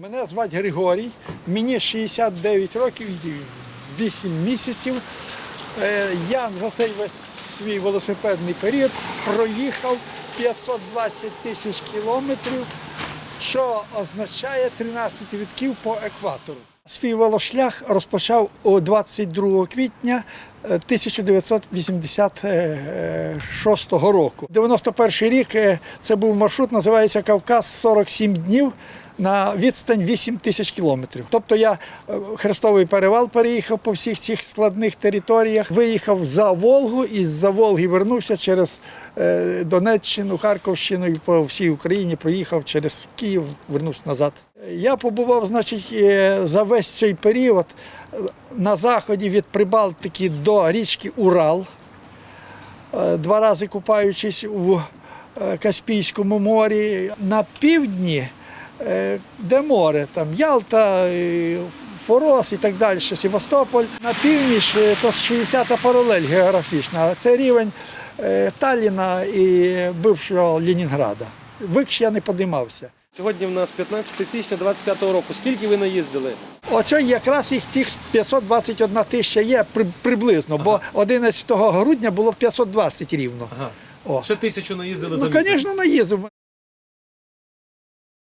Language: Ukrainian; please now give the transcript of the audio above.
Мене звати Григорій, мені 69 років 8 місяців. Е, Я за цей свій велосипедний період проїхав 520 тисяч кілометрів, що означає 13 вітків по екватору. Свій велошлях розпочав у 22 квітня е, 1986 року. 91 рік е, це був маршрут, називається Кавказ 47 днів на відстань 8 тисяч кілометрів. Тобто я е, Хрестовий перевал переїхав по всіх цих складних територіях, виїхав за Волгу і з-за Волги вернувся через е, Донеччину, Харківщину і по всій Україні проїхав через Київ, вернувся назад. Я побував, значить, е, за весь цей період е, на заході від Прибалтики до річки Урал, е, два рази купаючись у Каспійському морі. На півдні, де море, там Ялта, Форос і так далі, Севастополь. На північ то 60-та паралель географічна, це рівень Талліна і бившого Ленінграда. Вище я не подимався. Сьогодні в нас 15 січня 25 року. Скільки ви наїздили? Оце якраз їх тих 521 тисяча є при- приблизно, бо 11 грудня було 520 рівно. Ага. О. Ще тисячу наїздили Ну, звісно, наїздив.